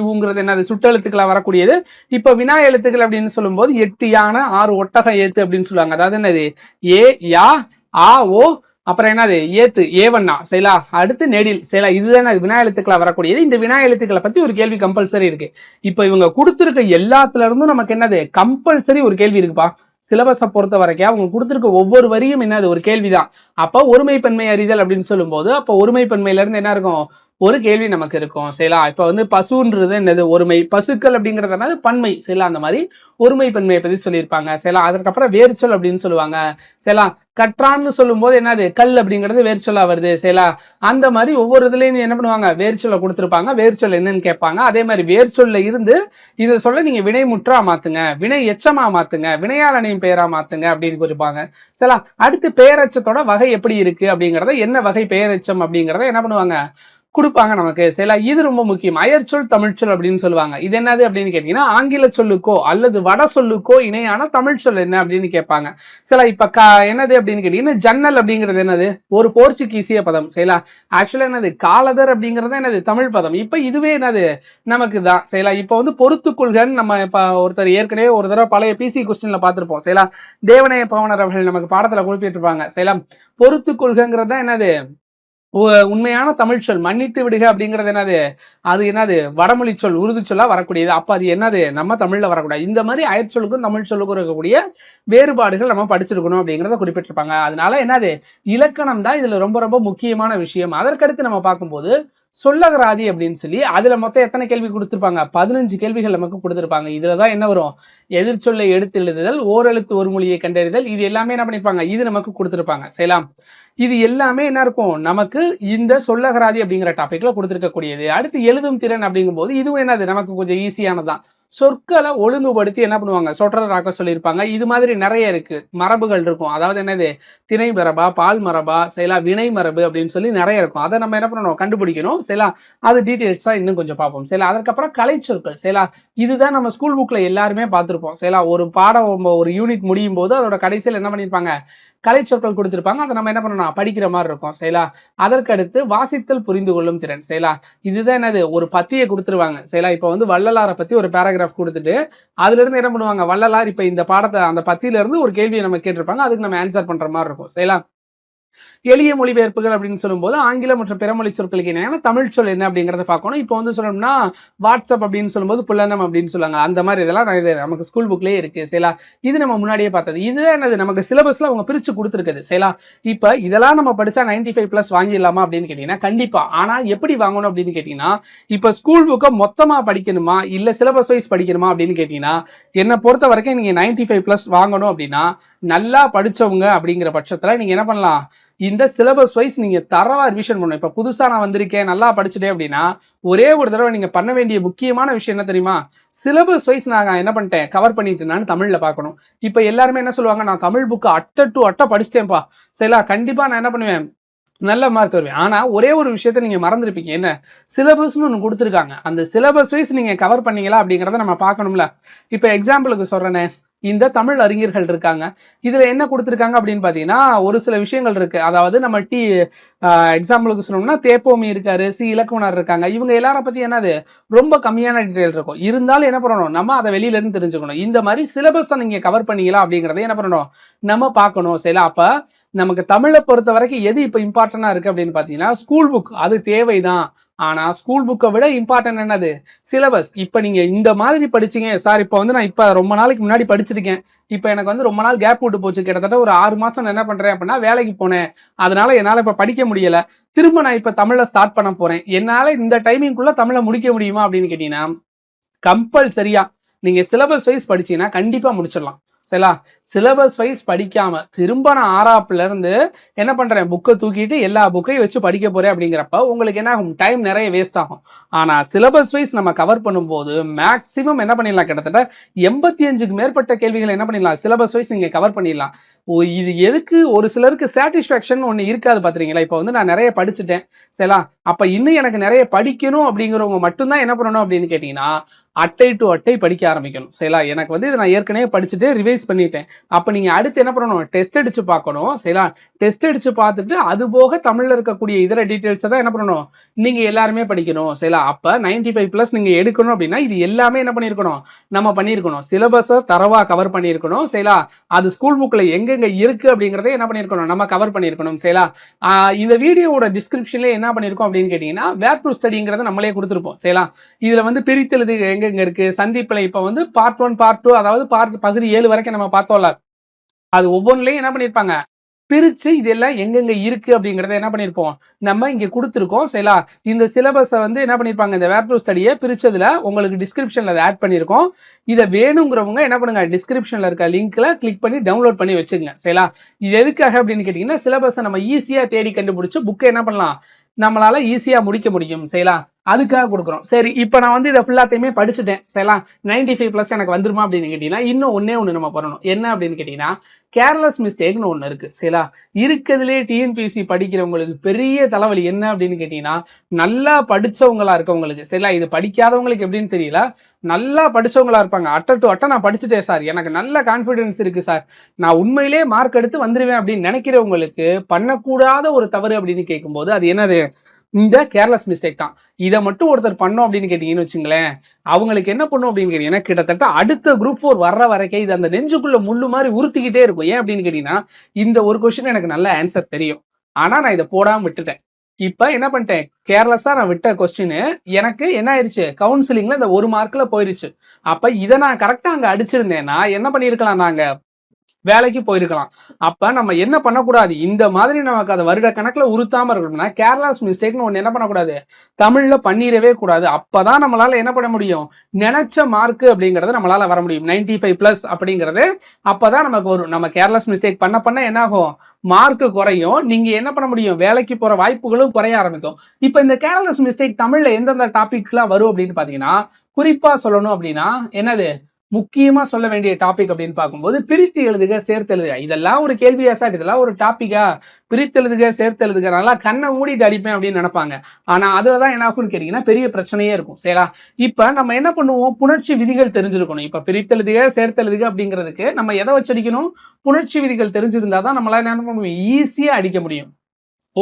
என்னது? சுட்டெழுத்துக்களா வரக்கூடியது. இப்ப வினா எழுத்துக்கள் அப்படின்னு சொல்லும்போது எட்டு யானை ஆறு ஒட்டக ஏத்து அப்படின்னு சொல்லுவாங்க. அதாவது என்னது? ஏ யா ஆ ஓ அப்புறம் என்னது? ஏத்து ஏவண்ணா சரிலா அடுத்து நெடில் சரிலா இதுதான் வினா எழுத்துக்களா வரக்கூடியது. இந்த வினா எழுத்துக்களை பத்தி ஒரு கேள்வி கம்பல்சரி இருக்கு. இப்ப இவங்க கொடுத்துருக்க எல்லாத்துல இருந்தும் நமக்கு என்னது? கம்பல்சரி ஒரு கேள்வி இருக்குப்பா. சிலபஸை பொறுத்த வரைக்கும் அவங்க கொடுத்துருக்க ஒவ்வொரு வரியும் என்னது ஒரு கேள்விதான். அப்ப ஒருமைப்பன்மை அறிதல் அப்படின்னு சொல்லும்போது அப்ப ஒருமைப்பன்மையில இருந்து என்ன இருக்கும்? ஒரு கேள்வி நமக்கு இருக்கும். சரிங்களா இப்ப வந்து பசுன்றது என்னது? ஒருமை. பசுக்கள் அப்படிங்கிறதுனால பன்மை. சரிங்களா அந்த மாதிரி ஒருமை பன்மையை பத்தி சொல்லியிருப்பாங்க. சரிங்களா அதற்கப்புறம் வேர்ச்சொல் அப்படின்னு சொல்லுவாங்க. சரிங்களா கற்றான்னு சொல்லும்போது என்னது? கல் அப்படிங்கிறது வேர்ச்சொல்லா வருது. சரிங்களா அந்த மாதிரி ஒவ்வொரு இதுலயும் என்ன பண்ணுவாங்க? வேர்ச்சொல்லை கொடுத்துருப்பாங்க. வேர்ச்சொல் என்னன்னு கேட்பாங்க. அதே மாதிரி வேர்ச்சொல்ல இருந்து இதை சொல்ல நீங்க வினை முற்றா மாத்துங்க. வினை எச்சமா மாத்துங்க. வினையாளனையும் பெயரா மாத்துங்க அப்படின்னு குறிப்பாங்க. சரிங்களா அடுத்து பெயரச்சத்தோட வகை எப்படி இருக்கு அப்படிங்கறத என்ன வகை பெயரச்சம் அப்படிங்கிறத என்ன பண்ணுவாங்க? கொடுப்பாங்க நமக்கு. சரிங்களா இது ரொம்ப முக்கியம். அயற்சொல் தமிழ்ச்சொல் அப்படின்னு சொல்லுவாங்க. இது என்னது அப்படின்னு கேட்டீங்கன்னா ஆங்கில சொல்லுக்கோ அல்லது வட சொல்லுக்கோ இணையான தமிழ் சொல் என்ன அப்படின்னு கேட்பாங்க. சரிங்களா இப்ப க என்னது அப்படின்னு கேட்டீங்கன்னா ஜன்னல் அப்படிங்கிறது என்னது? ஒரு போர்ச்சுகீசிய பதம். சரிங்களா ஆக்சுவலா என்னது? காலதர் அப்படிங்கிறது என்னது? தமிழ் பதம். இப்ப இதுவே என்னது? நமக்கு தான். சரிங்களா இப்ப வந்து பொறுத்துக்கொள்கன்னு நம்ம இப்ப ஒருத்தர் ஏற்கனவே ஒரு தடவை பழைய பிசி கொஸ்டின்ல பார்த்திருப்போம். சரிங்களா தேவனைய பவனர் அவர்கள் நமக்கு பாடத்துல குறிப்பிட்டிருப்பாங்க. சரிங்களா பொறுத்துக்கொள்கைங்கிறது தான் என்னது? உண்மையான தமிழ் சொல் மன்னித்து விடுக அப்படிங்கிறது என்னது? அது என்னது? வடமொழி சொல் உருது சொல்லா வரக்கூடியது. அப்போ அது என்னது? நம்ம தமிழ்ல வரக்கூடாது. இந்த மாதிரி அயற்சொலுக்கும் தமிழ் சொல்லுக்கும் இருக்கக்கூடிய வேறுபாடுகள் நம்ம படிச்சிருக்கணும் அப்படிங்கிறத குறிப்பிட்டிருப்பாங்க. அதனால என்னது? இலக்கணம் தான் இதுல ரொம்ப ரொம்ப முக்கியமான விஷயம். அதற்கடுத்து நம்ம பார்க்கும்போது சொல்லகராதி அப்படின்னு சொல்லி அதுல மொத்தம் எத்தனை கேள்வி கொடுத்துருப்பாங்க? பதினஞ்சு கேள்விகள் நமக்கு கொடுத்திருப்பாங்க. இதுலதான் என்ன வரும்? எதிர்ச்சொல்லை எடுத்து எழுதுதல் ஓரெழுத்து ஒரு மொழியை கண்டறிதல் இது எல்லாமே என்ன பண்ணிருப்பாங்க? இது நமக்கு கொடுத்துருப்பாங்க. செய்யலாம். இது எல்லாமே என்ன இருக்கும்? நமக்கு இந்த சொல்லகராதி அப்படிங்கிற டாபிக்ல கொடுத்திருக்கக்கூடியது. அடுத்து எழுதும் திறன் அப்படிங்கும்போது இதுவும் என்னது? நமக்கு கொஞ்சம் ஈஸியானதான் சொற்களை ஒழுங்குபடுத்தி என்ன பண்ணுவாங்க? சொற்றராக்க சொல்லியிருப்பாங்க. இது மாதிரி நிறைய இருக்கு. மரபுகள் இருக்கும். அதாவது என்னது? திணை மரபா பால் மரபா செயலா வினை மரபு அப்படின்னு சொல்லி நிறைய இருக்கும். அதை நம்ம என்ன பண்ணணும்? கண்டுபிடிக்கணும். செயலா அது டீட்டெயில்ஸா இன்னும் கொஞ்சம் பார்ப்போம். செயலா அதற்கப்புறம் கலை சொற்கள். செயலா இதுதான் நம்ம ஸ்கூல் புக்ல எல்லாருமே பார்த்துருப்போம். செயலா ஒரு பாடம் ஒரு யூனிட் முடியும் போது அதோட கடைசியில் என்ன பண்ணியிருப்பாங்க? கலை சொற்கள் கொடுத்திருப்பாங்க. அதை நம்ம என்ன பண்ணணும் படிக்கிற மாதிரி இருக்கும். சரிங்களா அதற்கடுத்து வாசித்தல் புரிந்து கொள்ளும் திறன். சரிங்களா இதுதான் என்னது? ஒரு பத்தியை கொடுத்துருவாங்க. சரிங்களா இப்போ வந்து வள்ளலாரை பத்தி ஒரு பேராகிராஃப் கொடுத்துட்டு அதுல இருந்து என்ன பண்ணுவாங்க? வள்ளலார் இப்போ இந்த பாடத்தை அந்த பத்தியில இருந்து ஒரு கேள்வியை நம்ம கேட்டிருப்பாங்க. அதுக்கு நம்ம ஆன்சர் பண்ற மாதிரி இருக்கும். சரிங்களா எளிய மொழிபெயர்ப்புகள் அப்படின்னு சொல்லும்போது ஆங்கிலம் மற்றும் பிறமொழி சொற்களுக்கு என்ன தமிழ் சொல் என்ன அப்படிங்கறத பார்க்கணும். இப்போ வந்து சொல்லணும்னா வாட்ஸ்அப் அப்படின்னு சொல்லும்போது புல்லனம் அப்படின்னு சொல்லுவாங்க. அந்த மாதிரி இதெல்லாம் நான் இது நமக்கு ஸ்கூல் புக்லயே இருக்கு. சரிலா இது நம்ம முன்னாடியே பார்த்தது. இது என்னது? நமக்கு சிலபஸ்ல அவங்க பிரிச்சு கொடுத்துருக்குது. சரிலா இப்போ இதெல்லாம் நம்ம படிச்சா 95 ஃபைவ் பிளஸ் வாங்கிடலாமா அப்படின்னு கேட்டீங்கன்னா கண்டிப்பா. ஆனா எப்படி வாங்கணும் அப்படின்னு கேட்டீங்கன்னா இப்போ ஸ்கூல் புக்கை மொத்தமா படிக்கணுமா? இல்ல சிலபஸ் வைஸ் படிக்கணுமா அப்படின்னு கேட்டீங்கன்னா என்னை பொறுத்த வரைக்கும் நீங்க 95 ஃபைவ் பிளஸ் வாங்கணும் அப்படின்னா நல்லா படிச்சவங்க அப்படிங்கிற பட்சத்துல நீங்க என்ன பண்ணலாம்? இந்த சிலபஸ் வைஸ் நீங்க தரவா ரிவிஷன் பண்ணணும். இப்போ புதுசா நான் வந்திருக்கேன் நல்லா படிச்சுட்டேன் அப்படின்னா ஒரே ஒரு தடவை நீங்க பண்ண வேண்டிய முக்கியமான விஷயம் என்ன தெரியுமா? சிலபஸ் வைஸ் நான் என்ன பண்ணிட்டேன்? கவர் பண்ணிட்டேனான்னு தமிழில் பார்க்கணும். இப்போ எல்லாருமே என்ன சொல்லுவாங்க? நான் தமிழ் புக்கு அட்டை டு அட்டை படிச்சிட்டேன்ப்பா. சரிங்களா கண்டிப்பா நான் என்ன பண்ணுவேன்? நல்ல மார்க் வருவேன். ஆனா ஒரே ஒரு விஷயத்த நீங்க மறந்துருப்பீங்க. என்ன? சிலபஸ்னு ஒன்று கொடுத்துருக்காங்க. அந்த சிலபஸ் வைஸ் நீங்க கவர் பண்ணீங்களா அப்படிங்கிறத நம்ம பார்க்கணும்ல. இப்போ எக்ஸாம்பிளுக்கு சொல்றேனே. இந்த தமிழ் அறிஞர்கள் இருக்காங்க. இதுல என்ன கொடுத்துருக்காங்க அப்படின்னு பாத்தீங்கன்னா ஒரு சில விஷயங்கள் இருக்கு. அதாவது நம்ம டி எக்ஸாம்பிளுக்கு சொல்லணும்னா தேப்போமி இருக்காரு சி இலக்குவனர் இருக்காங்க. இவங்க எல்லாரை பத்தி என்னது? ரொம்ப கம்மியான டீட்டெயில் இருக்கும். இருந்தாலும் என்ன பண்ணணும்? நம்ம அதை வெளியில இருந்து தெரிஞ்சுக்கணும். இந்த மாதிரி சிலபஸை நீங்க கவர் பண்ணீங்களா அப்படிங்கறத என்ன பண்ணணும்? நம்ம பார்க்கணும். சரிங்களா அப்ப நமக்கு தமிழை பொறுத்த வரைக்கும் எது இப்போ இம்பார்ட்டண்டா இருக்கு அப்படின்னு பாத்தீங்கன்னா ஸ்கூல் புக் அது தேவைதான். ஆனால் ஸ்கூல் புக்கை விட இம்பார்ட்டன்ட் என்னது? சிலபஸ் இப்போ நீங்கள் இந்த மாதிரி படிச்சீங்க. சார் இப்போ வந்து நான் இப்போ ரொம்ப நாளைக்கு முன்னாடி படிச்சிருக்கேன். இப்போ எனக்கு வந்து ரொம்ப நாள் கேப் விட்டு போச்சு. கிட்டத்தட்ட ஒரு ஆறு மாதம் நான் என்ன பண்ணுறேன் அப்படின்னா வேலைக்கு போனேன். அதனால் என்னால் இப்போ படிக்க முடியல. திரும்ப நான் இப்போ தமிழில் ஸ்டார்ட் பண்ண போகிறேன் என்னால் இந்த டைமிங்குள்ளே தமிழை முடிக்க முடியுமா அப்படின்னு கேட்டிங்கன்னா கம்பல்சரியாக நீங்கள் சிலபஸ் வைஸ் படிச்சீங்கன்னா கண்டிப்பாக முடிச்சிடலாம். சரிங்களா சிலபஸ் வைஸ் படிக்காம திரும்ப நான் ஆறாப்புல இருந்து என்ன பண்றேன்? புக்கை தூக்கிட்டு எல்லா புக்கையும் வச்சு படிக்க போறேன் அப்படிங்கிறப்ப உங்களுக்கு என்ன ஆகும்? டைம் நிறைய வேஸ்ட் ஆகும். ஆனா சிலபஸ் வைஸ் நம்ம கவர் பண்ணும்போது மேக்சிமம் என்ன பண்ணிடலாம்? கிட்டத்தட்ட எண்பத்தி அஞ்சுக்கு மேற்பட்ட கேள்விகளை என்ன பண்ணிடலாம்? சிலபஸ் வைஸ் நீங்க கவர் பண்ணிடலாம். ஓ இது எதுக்கு? ஒரு சிலருக்கு சாட்டிஸ்ஃபேக்ஷன் ஒன்று இருக்காது பாத்துறீங்களா இப்போ வந்து நான் நிறைய படிச்சுட்டேன். சரிங்களா அப்ப இன்னும் எனக்கு நிறைய படிக்கணும் அப்படிங்கிறவங்க மட்டும்தான் என்ன பண்ணணும் அப்படின்னு கேட்டீங்கன்னா அட்டை டு அட்டை படிக்க ஆரம்பிக்கணும். சரிங்களா எனக்கு வந்து இதை நான் ஏற்கனவே படிச்சுட்டு ரிவைஸ் பண்ணிட்டேன். அப்போ நீங்கள் அடுத்து என்ன பண்ணணும்? டெஸ்ட் அடித்து பார்க்கணும். சரிங்களா டெஸ்ட் அடிச்சு பார்த்துட்டு அது போக தமிழில் இருக்கக்கூடிய இதர டீட்டெயில்ஸை தான் என்ன பண்ணணும்? நீங்கள் எல்லாருமே படிக்கணும். சரிங்களா அப்போ நைன்டி ஃபைவ் ப்ளஸ் நீங்கள் எடுக்கணும் அப்படின்னா இது எல்லாமே என்ன பண்ணியிருக்கணும்? நம்ம பண்ணியிருக்கணும். சிலபஸை தரவாக கவர் பண்ணியிருக்கணும். சரிங்களா அது ஸ்கூல் புக்கில் எங்கெங்க இருக்கு அப்படிங்கிறத என்ன பண்ணியிருக்கணும்? நம்ம கவர் பண்ணியிருக்கணும். சரிங்களா இந்த வீடியோவோட டிஸ்கிரிப்ஷன்லேயே என்ன பண்ணியிருக்கோம் அப்படின்னு கேட்டிங்கன்னா வேர் டு ஸ்டடிங்கிறத நம்மளே கொடுத்துருப்போம். சரிங்களா இதில் வந்து பிரித்தெழுது எங்கெங்க இருக்கு. சந்திப்பில் இப்போ வந்து பார்ட் ஒன் பார்ட் டூ அதாவது பார்ட் பகுதி ஏழு வரைக்கும் நம்ம பார்த்தோம்ல. அது ஒவ்வொன்றுலையும் என்ன பண்ணியிருப்பாங்க பிரிச்சு இதெல்லாம் எங்கெங்க இருக்கு அப்படிங்கறத என்ன பண்ணியிருப்போம் நம்ம இங்க கொடுத்துருக்கோம். சரிங்களா? இந்த சிலபஸை வந்து என்ன பண்ணியிருப்பாங்க இந்த வேர் டு ஸ்டடியை பிரிச்சதுல உங்களுக்கு டிஸ்கிரிப்ஷன்ல அதை ஆட் பண்ணியிருக்கோம் இதை வேணுங்கிறவங்க என்ன பண்ணுங்க? டிஸ்கிரிப்ஷன்ல இருக்க லிங்க்ல கிளிக் பண்ணி டவுன்லோட் பண்ணி வச்சுங்க சரிங்களா? இது எதுக்காக அப்படின்னு கேட்டீங்கன்னா சிலபஸை நம்ம ஈஸியா தேடி கண்டுபிடிச்சி புக்கை என்ன பண்ணலாம்? நம்மளால ஈஸியாக முடிக்க முடியும் சரிங்களா? அதுக்காக கொடுக்குறோம். சரி இப்போ நான் வந்து இதை ஃபுல்லாத்தையுமே படிச்சுட்டேன் சரிங்களா? நைன்டி ஃபைவ் ப்ளஸ் எனக்கு வந்துருமா அப்படின்னு கேட்டிங்கன்னா இன்னும் ஒன்னே ஒன்று நம்ம பண்ணணும். என்ன அப்படின்னு கேட்டிங்கன்னா கேர்லெஸ் மிஸ்டேக்னு ஒன்று இருக்கு சரிங்களா? இருக்கிறதுலே டிஎன்பிஎஸ்சி படிக்கிறவங்களுக்கு பெரிய தலைவலி என்ன அப்படின்னு கேட்டிங்கன்னா நல்லா படிச்சவங்களா இருக்கவங்களுக்கு சரிங்களா? இது படிக்காதவங்களுக்கு எப்படின்னு தெரியல நல்லா படிச்சவங்களா இருப்பாங்க. அட்டர் டு அட்டை நான் படிச்சுட்டேன் சார். எனக்கு நல்ல கான்ஃபிடென்ஸ் இருக்குது சார். நான் உண்மையிலே மார்க் எடுத்து வந்துடுவேன் அப்படின்னு நினைக்கிறவங்களுக்கு பண்ணக்கூடாத ஒரு தவறு அப்படின்னு கேட்கும்போது அது என்னது? இந்த கேர்லெஸ் மிஸ்டேக் தான். இதை மட்டும் ஒருத்தர் பண்ணோம் அப்படின்னு கேட்டீங்கன்னு வச்சுங்களேன் அவங்களுக்கு என்ன பண்ணும் அப்படின்னு கேட்டீங்கன்னா கிட்டத்தட்ட அடுத்த குரூப் ஃபோர் வர்ற வரைக்கும் இது அந்த நெஞ்சுக்குள்ள முள்ளு மாதிரி உறுத்திக்கிட்டே இருக்கும். ஏன் அப்படின்னு கேட்டீங்கன்னா இந்த ஒரு கொஸ்டின் எனக்கு நல்ல ஆன்சர் தெரியும். ஆனால் நான் இதை போடாமல் விட்டுட்டேன். இப்ப என்ன பண்ணிட்டேன்? கேர்லெஸ்ஸா நான் விட்ட கொஸ்டின் எனக்கு என்ன ஆயிருச்சு? கவுன்சிலிங்ல இந்த ஒரு மார்க்ல போயிருச்சு. அப்ப இதை நான் கரெக்டா அங்க அடிச்சிருந்தேன்னா என்ன பண்ணிருக்கலாம் நாங்க? வேலைக்கு போயிருக்கலாம். அப்ப நம்ம என்ன பண்ணக்கூடாது? இந்த மாதிரி நமக்கு அதை வருட கணக்குல உறுத்தாம இருக்கணும்னா கேரளாஸ் மிஸ்டேக்னு ஒன்று என்ன பண்ணக்கூடாது? தமிழ்ல பண்ணிடவே கூடாது. அப்பதான் நம்மளால என்ன பண்ண முடியும்? நினைச்ச மார்க் அப்படிங்கறது நம்மளால வர முடியும். 95 ஃபைவ் பிளஸ் அப்படிங்கிறது அப்பதான் நமக்கு வரும். நம்ம கேர்லெஸ் மிஸ்டேக் பண்ண பண்ண என்ன ஆகும் மார்க் குறையும். நீங்க என்ன பண்ண முடியும்? வேலைக்கு போற வாய்ப்புகளும் குறைய ஆரம்பிக்கும். இப்ப இந்த கேர்லெஸ் மிஸ்டேக் தமிழ்ல எந்தெந்த டாபிக்லாம் வரும் அப்படின்னு பாத்தீங்கன்னா குறிப்பா சொல்லணும் அப்படின்னா என்னது? முக்கியமா சொல்ல வேண்டிய டாபிக் அப்படின்னு பார்க்கும்போது பிரித்து எழுதுக சேர்த்து எழுதுக. இதெல்லாம் ஒரு கேள்வியா சார் இதெல்லாம் ஒரு டாபிக்கா பிரித்து எழுதுக சேர்த்து எழுதுக. நல்லா கண்ணை மூடிட்டு அடிப்பேன் அப்படின்னு நினைப்பாங்க. ஆனா அதுலதான் தான் என்னாகும்னு கேட்டீங்கன்னா பெரிய பிரச்சனையே இருக்கும். சரியா? இப்ப நம்ம என்ன பண்ணுவோம்? புணர்ச்சி விதிகள் தெரிஞ்சிருக்கணும். இப்ப பிரித்தெழுதுக சேர்த்தெழுதுக அப்படிங்கிறதுக்கு நம்ம எதை வச்சு அடிக்கணும் புணர்ச்சி விதிகள் தெரிஞ்சிருந்தா தான் நம்மளால என்ன பண்ண முடியும்? ஈஸியா அடிக்க முடியும்.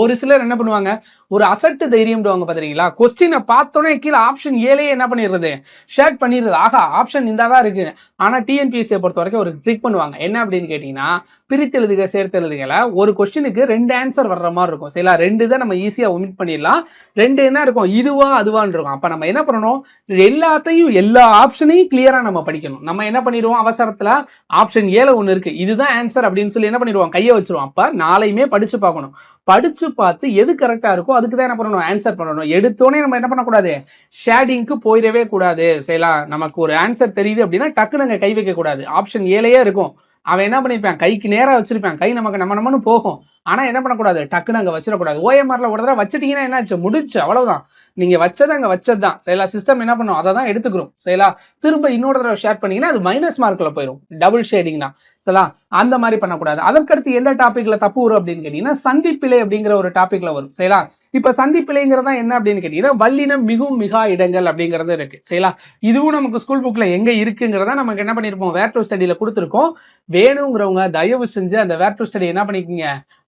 ஒரு சிலர் என்ன பண்ணுவாங்க? ஒரு அசட்டு தைரியம்டுவாங்க பார்த்துறீங்களா கொஸ்டினை பார்த்தோன்னே கீழே ஆப்ஷன் ஏழையே என்ன பண்ணிடுறது? ஷேர் பண்ணிடுறது. ஆகா ஆப்ஷன் இந்த தான் இருக்கு ஆனால் டிஎன்பிஎஸ்சியை பொறுத்த வரைக்கும் ஒரு ட்ரிக் பண்ணுவாங்க. என்ன அப்படின்னு கேட்டிங்கன்னா பிரித்தெழுதுக சேர்த்தெழுதுகளை ஒரு கொஸ்டினுக்கு ரெண்டு ஆன்சர் வர்ற மாதிரி இருக்கும். சரிங்களா? ரெண்டு தான் நம்ம ஈஸியாக ஒமிட் பண்ணிடலாம். ரெண்டு என்ன இருக்கும்? இதுவா அதுவான் இருக்கும். அப்போ நம்ம என்ன பண்ணணும்? எல்லாத்தையும் எல்லா ஆப்ஷனையும் கிளியராக நம்ம படிக்கணும். நம்ம என்ன பண்ணிடுவோம்? அவசரத்தில் ஆப்ஷன் ஏழை ஒன்று இருக்கு. இதுதான் ஆன்சர் அப்படின்னு சொல்லி என்ன பண்ணிடுவோம்? கையை வச்சிருவோம். அப்போ நாளையுமே படிச்சு பார்க்கணும். படிச்சு பார்த்து எது கரெக்டா இருக்கோ அதுக்கு தான் என்ன பண்ணணும்? ஆன்சர் பண்ணணும். எடுத்தோடனே நம்ம என்ன பண்ணக்கூடாது? ஷேடிங்க்கு போயிடவே கூடாது சரிங்களா நமக்கு ஒரு ஆன்சர் தெரியுது அப்படின்னா டக்குன்னு அங்கே கை வைக்கக்கூடாது. ஆப்ஷன் ஏழையே இருக்கும். அவன் என்ன பண்ணியிருப்பான் கைக்கு நேரா வச்சிருப்பான். கை நமக்கு நம்ம நம்மனு போகும். ஆனா என்ன பண்ணக்கூடாது? டக்குன்னு அங்க வச்சிடக்கூடாது. ஓஎம்ஆரில் ஒரு தடவை வச்சிட்டீங்கன்னா என்னாச்சு? முடிச்சு அவ்வளவுதான். நீங்க வச்சது அங்க வச்சது தான் சரிலா சிஸ்டம் என்ன பண்ணும்? அதை தான் எடுத்துக்கிறோம். சரிலா திரும்ப இன்னொரு தடவை ஷேர் பண்ணீங்கன்னா அது மைனஸ் மார்க்கில் போயிடும் டபுள் ஷேடிங்னா சரிலா அந்த மாதிரி பண்ணக்கூடாது. அதற்கடுத்து எந்த டாபிக்ல தப்பு வரும் அப்படின்னு கேட்டீங்கன்னா சந்திப்பிழை அப்படிங்கிற ஒரு டாப்பிக்கில் வரும். சரிலா இப்ப சந்திப்பிலைங்கிறதா என்ன அப்படின்னு கேட்டீங்கன்னா வல்லினம் மிகவும் மிகா இடங்கள் அப்படிங்கிறது இருக்கு. சரிலா இதுவும் நமக்கு ஸ்கூல் புக்ல எங்க இருக்குங்கிறத நமக்கு என்ன பண்ணிருப்போம்? வேர் டு ஸ்டடியில கொடுத்துருக்கோம். வேணுங்கிறவங்க தயவு செஞ்சு அந்த வேர் டு ஸ்டடி என்ன பண்ணிக்கோங்க?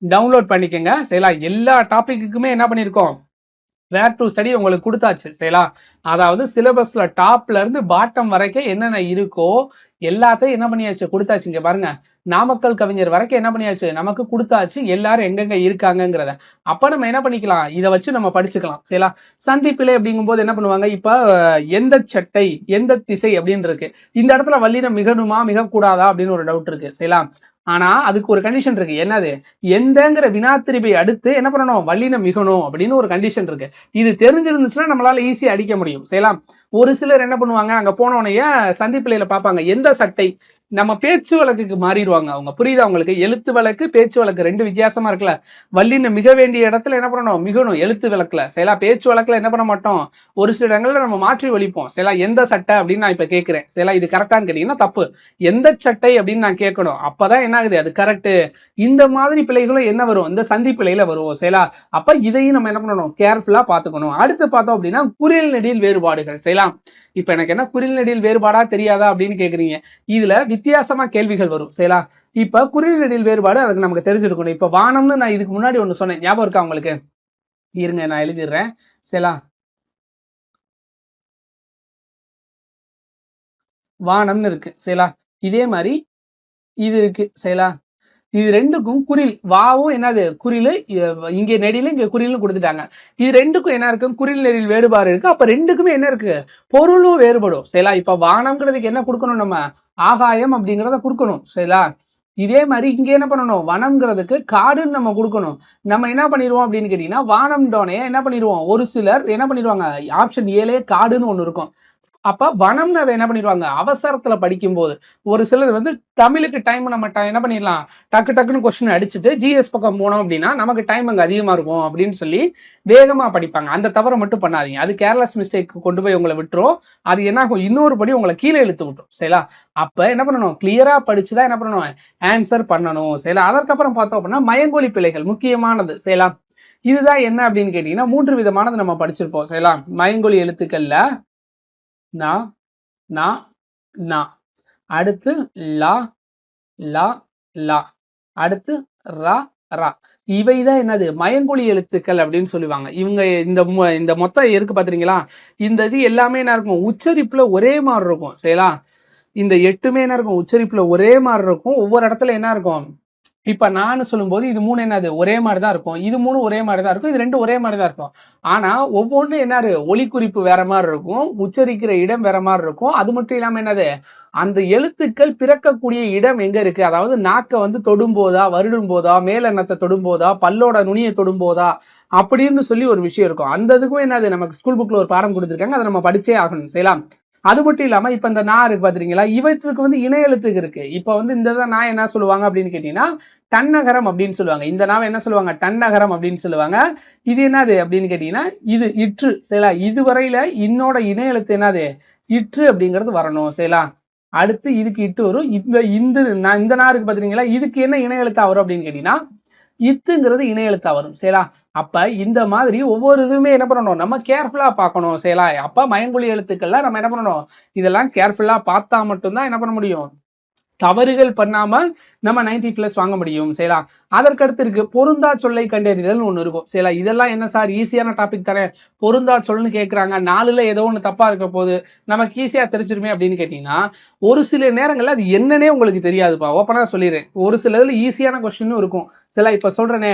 டவுன்லோட் பண்ணிக்கோங்க சரிங்களா எல்லா டாபிக்குமே என்ன பண்ணியிருக்கோம் வேர் டு ஸ்டடி உங்களுக்கு கொடுத்தாச்சு சரிங்களா அதாவது சிலபஸ்ல டாப்ல இருந்து பாட்டம் வரைக்கும் என்னென்ன இருக்கோ எல்லாத்தையும் என்ன பண்ணியாச்சு? கொடுத்தாச்சு இங்க பாருங்க நாமக்கல் கவிஞர் வரைக்கும் என்ன பண்ணியாச்சு? நமக்கு கொடுத்தாச்சு. எல்லாரும் எங்கெங்க இருக்காங்கங்கிறத. அப்ப நம்ம என்ன பண்ணிக்கலாம்? இதை வச்சு நம்ம படிச்சுக்கலாம். சரிங்களா சந்திப்பிலே அப்படிங்கும்போது என்ன பண்ணுவாங்க? இப்ப எந்த சட்டை எந்த திசை அப்படின்னு இருக்கு இந்த இடத்துல வல்லினம் மிகணுமா கூடாதா அப்படின்னு ஒரு டவுட் இருக்கு. சரிங்களா ஆனா அதுக்கு ஒரு கண்டிஷன் இருக்கு. என்னது? எந்தங்கிற வினாத்திரிபை அடுத்து என்ன பண்ணணும்? வல்லினம் மிகணும் அப்படின்னு ஒரு கண்டிஷன் இருக்கு. இது தெரிஞ்சிருந்துச்சுன்னா நம்மளால ஈஸியா அடிக்க முடியும். செய்யலாம் ஒரு சிலர் என்ன பண்ணுவாங்க? அங்க போனோடனே சந்திப்பிள்ளையில பார்ப்பாங்க. எந்த சட்டை? நம்ம பேச்சு வழக்குக்கு மாறிடுவாங்க அவங்க. புரியுதா அவங்களுக்கு எழுத்து வழக்கு பேச்சு வழக்கு ரெண்டு வித்தியாசமா இருக்குல்ல. வல்லினம் மிக வேண்டிய இடத்துல என்ன பண்ணணும்? மிகணும். எழுத்து வழக்குல. சில பேச்சு வழக்குல என்ன பண்ண மாட்டோம்? ஒரு சில இடங்கள்ல நம்ம மாற்றி ஒழிப்போம். சில எந்த சட்டை அப்படின்னு நான் இப்ப கேட்கிறேன் சில இது கரெக்டான்னு கேட்டீங்கன்னா தப்பு. எந்த சட்டை அப்படின்னு நான் கேட்கணும். அப்பதான் என்ன ஆகுது? அது கரெக்ட் இந்த மாதிரி பிள்ளைகளும் என்ன வரும்? இந்த சந்தி பிள்ளையில வருவோம். செயலா அப்ப இதையும் நம்ம என்ன பண்ணணும்? கேர்ஃபுல்லா பாத்துக்கணும் அடுத்து பார்த்தோம் அப்படின்னா குறில் நெடில் வேறுபாடுகள். செய்யலாம் இப்ப எனக்கு என்ன குறில் நெடில் வேறுபாடா தெரியாதா அப்படின்னு கேக்குறீங்க. இதுல வித்தியாசமா கேள்விகள் வரும். சரிங்களா இப்ப குறில் வேறுபாடு அதுக்கு நமக்கு தெரிஞ்சிருக்கணும். இப்ப வானம்னு நான் இதுக்கு முன்னாடி ஒண்ணு சொன்னேன். ஞாபகம் இருக்கா உங்களுக்கு? இருங்க நான் எழுதிடுறேன். சரிங்களா வானம்னு இருக்கு. சரிங்களா இதே மாதிரி இது இருக்கு. சரிங்களா இது ரெண்டுக்கும் குறில் வாவும் என்னது? குறில் இங்க நெடியில இங்க குறிலும் கொடுத்துட்டாங்க. இது ரெண்டுக்கும் என்ன இருக்கு? குறில் நெடில் வேறுபாடு இருக்கு. அப்ப ரெண்டுக்குமே என்ன இருக்கு? பொருளும் வேறுபடும். சரிங்களா இப்ப வானம்ங்கிறதுக்கு என்ன கொடுக்கணும் நம்ம? ஆகாயம் அப்படிங்கிறத கொடுக்கணும். சரிங்களா இதே மாதிரி இங்க என்ன பண்ணணும்? வனம்ங்கிறதுக்கு காடுன்னு நம்ம கொடுக்கணும். நம்ம என்ன பண்ணிடுவோம் அப்படின்னு கேட்டீங்கன்னா வானம்டோனே என்ன பண்ணிடுவோம்? ஒரு சிலர் என்ன பண்ணிடுவாங்க? ஆப்ஷன் ஏழே காடுன்னு ஒன்று இருக்கும். அப்போ வனம்னு அதை என்ன பண்ணிடுவாங்க? அவசரத்தில் படிக்கும்போது. ஒரு சிலர் வந்து தமிழுக்கு டைம் நம்ம என்ன பண்ணிடலாம்? டக்கு டக்குன்னு கொஸ்டின் அடிச்சுட்டு ஜிஎஸ் பக்கம் போனோம் அப்படின்னா நமக்கு டைம் அங்கே அதிகமாக இருக்கும் அப்படின்னு சொல்லி வேகமாக படிப்பாங்க. அந்த தவறை மட்டும் பண்ணாதீங்க. அது கேர்லெஸ் மிஸ்டேக் கொண்டு போய் உங்களை விட்டுரும். அது என்ன ஆகும் இன்னொரு படி உங்களை கீழே இழுத்து விட்டுரும். சரிங்களா? அப்போ என்ன பண்ணணும்? க்ளியராக படிச்சு தான் என்ன பண்ணணும்? ஆன்சர் பண்ணணும். சரிங்களா? அதற்கப்புறம் பார்த்தோம் அப்படின்னா மயங்கொழி பிழைகள் முக்கியமானது. சரிங்களா? இதுதான் என்ன அப்படின்னு கேட்டீங்கன்னா மூன்று விதமானது நம்ம படிச்சிருப்போம். சரிங்களா? மயங்கொழி எழுத்துக்கள்ல நா நா நா. அடுத்து லா லா லா. அடுத்து ரா ரா. இவைதான் என்னது? மயங்குழி எழுத்துக்கள் அப்படின்னு சொல்லுவாங்க. இவங்க இந்த மொ- இந்த மொத்தம் இருக்கு பாத்தீங்களா இந்த இது எல்லாமே என்ன இருக்கும்? உச்சரிப்புல ஒரே மாதிரி இருக்கும். சரிங்களா இந்த எட்டுமே என்ன இருக்கும்? உச்சரிப்புல ஒரே மாதிரி இருக்கும். ஒவ்வொரு இடத்துல என்ன இருக்கும்? இப்போ நான் சொல்லும்போது இது மூணு என்னது? ஒரே மாதிரி தான் இருக்கும். இது மூணு ஒரே மாதிரி தான் இருக்கும். இது ரெண்டு ஒரே மாதிரி தான் இருக்கும். ஆனா ஒவ்வொன்றும் என்னது? ஒலி குறிப்பு வேற மாதிரி இருக்கும். உச்சரிக்கிற இடம் வேற மாதிரி இருக்கும். அது மட்டும் இல்லாமல் என்னது? அந்த எழுத்துக்கள் பிறக்கக்கூடிய இடம் எங்க இருக்கு? அதாவது நாக்கை வந்து தொடும்போதா வருடும் போதா மேலெண்ணத்தை தொடும் போதா பல்லோட நுனியை தொடும் போதா அப்படின்னு சொல்லி ஒரு விஷயம் இருக்கும். அந்த இதுக்கும் என்னது? நமக்கு ஸ்கூல் புக்கில் ஒரு பாடம் கொடுத்துருக்காங்க. அதை நம்ம படிச்சே ஆகணும். செய்யலாம் அது மட்டும் இல்லாமல் இப்போ இந்த நா இருக்கு பாத்துறீங்களா இவற்றுக்கு வந்து இணை எழுத்துக்கு இருக்கு. இப்போ வந்து இந்த இதை நான் என்ன சொல்லுவாங்க அப்படின்னு கேட்டீங்கன்னா டன்னகரம் அப்படின்னு சொல்லுவாங்க. இந்த நாவை என்ன சொல்லுவாங்க? டன்னகரம் அப்படின்னு சொல்லுவாங்க. இது என்னது அப்படின்னு கேட்டீங்கன்னா இது இற்று சரிங்களா? இதுவரையில் இன்னோட இணை எழுத்து என்னது? இற்று அப்படிங்கிறது வரணும் சரிங்களா? அடுத்து இதுக்கு இட்டு வரும். இந்த இந்த நான் இந்த நாருக்கு பாத்துறீங்களா இதுக்கு என்ன இணை எழுத்தா வரும் அப்படின்னு கேட்டீங்கன்னா இத்துங்கிறது இணையெழுத்தா வரும் சரியா? அப்ப இந்த மாதிரி ஒவ்வொரு இதுவுமே என்ன பண்ணணும்? நம்ம கேர்ஃபுல்லா பார்க்கணும் சரியா? அப்ப மயங்குழி எழுத்துக்கள்லாம் நம்ம என்ன பண்ணணும்? இதெல்லாம் கேர்ஃபுல்லா பார்த்தா மட்டும்தான் என்ன பண்ண முடியும்? தவறுகள் பண்ணாம நம்ம நைன்டி பிளஸ் வாங்க முடியும் சரிங்களா அதற்கடுத்து இருக்கு பொருந்தா சொல்லை கண்டறிதல் ஒன்று இருக்கும். சரிங்களா இதெல்லாம் என்ன சார் ஈஸியான டாபிக் தானே? பொருந்தா சொல்லுன்னு கேட்குறாங்க நாலுல ஏதோ ஒன்று தப்பா இருக்க போது நமக்கு ஈஸியா தெரிஞ்சிருமே அப்படின்னு கேட்டீங்கன்னா ஒரு சில நேரங்களில் அது என்னன்னே உங்களுக்கு தெரியாதுப்பா. ஓப்பனாக சொல்லிடுறேன். ஒரு சில இதில் ஈஸியான கொஸ்டினும் இருக்கும். சில இப்போ சொல்றேனே.